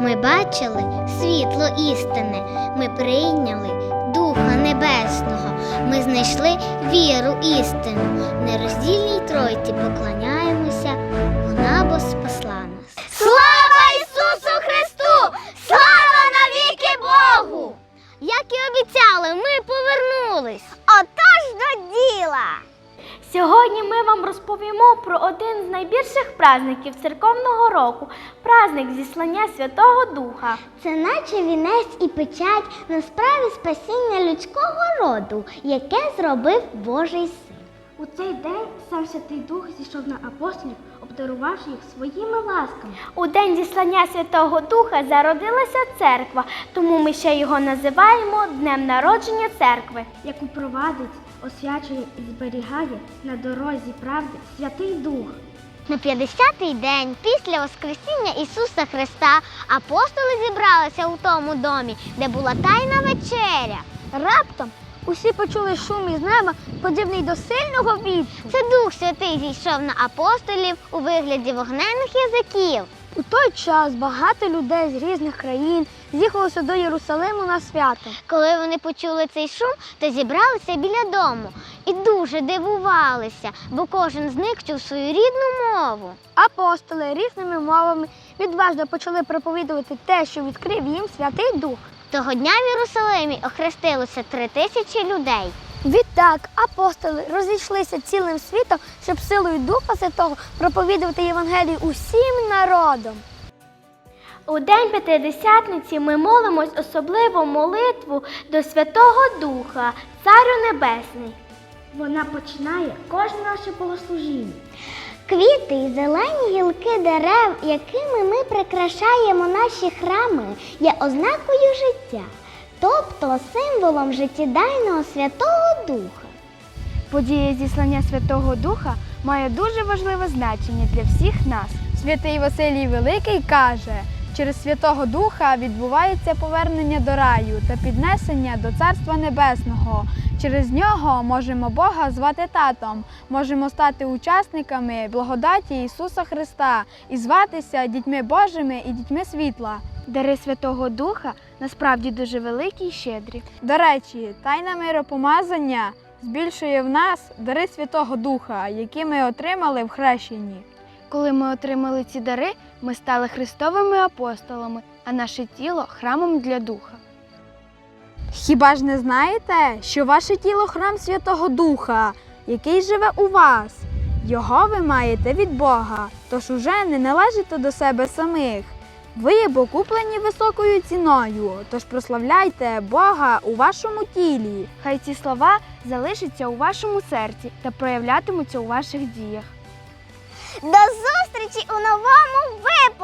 Ми бачили світло істини, ми прийняли Духа Небесного, ми знайшли віру істину. Нероздільній Тройці поклоняємося, вона бо спасла нас. Слава Ісусу Христу! Слава навіки Богу! Як і обіцяли, ми повернулись. Сьогодні ми вам розповімо про один з найбільших праздників церковного року праздник зіслання Святого Духа. Це наче вінець і печать на справі спасіння людського роду, яке зробив Божий син. У цей день сам Святий Дух зійшов на апостолів, обдарувавши їх своїми ласками. У день зіслання Святого Духа зародилася церква, тому ми ще його називаємо Днем народження церкви, яку провадить, освячує і зберігає на дорозі правди Святий Дух. На 50-й день після Воскресіння Ісуса Христа апостоли зібралися у тому домі, де була тайна вечеря. Раптом усі почули шум із неба, подібний до сильного вітру. Це Дух Святий зійшов на апостолів у вигляді вогненних язиків. У той час багато людей з різних країн з'їхалося до Єрусалиму на свято. Коли вони почули цей шум, то зібралися біля дому і дуже дивувалися, бо кожен з них чув свою рідну мову. Апостоли різними мовами відважно почали проповідувати те, що відкрив їм Святий Дух. Того дня в Єрусалимі охрестилося три тисячі людей. Відтак апостоли розійшлися цілим світом, щоб силою Духа Святого проповідувати Євангелію усім народам. У день П'ятидесятниці ми молимось особливу молитву до Святого Духа, Царю Небесний. Вона починає кожне наше богослужіння. Квіти і зелені гілки дерев, якими ми прикрашаємо наші храми, є ознакою життя, тобто символом життєдайного Святого Духа. Подія зіслання Святого Духа має дуже важливе значення для всіх нас. Святий Василій Великий каже, через Святого Духа відбувається повернення до раю та піднесення до Царства Небесного. Через нього можемо Бога звати татом, можемо стати учасниками благодаті Ісуса Христа і зватися дітьми Божими і дітьми світла. Дари Святого Духа насправді дуже великі і щедрі. До речі, тайна миропомазання збільшує в нас дари Святого Духа, які ми отримали в хрещенні. Коли ми отримали ці дари, ми стали Христовими апостолами, а наше тіло храмом для Духа. Хіба ж не знаєте, що ваше тіло храм Святого Духа, який живе у вас? Його ви маєте від Бога, тож уже не належите до себе самих. Ви бо куплені високою ціною, тож прославляйте Бога у вашому тілі. Хай ці слова залишаться у вашому серці та проявлятимуться у ваших діях. До зустрічі у новому випуску!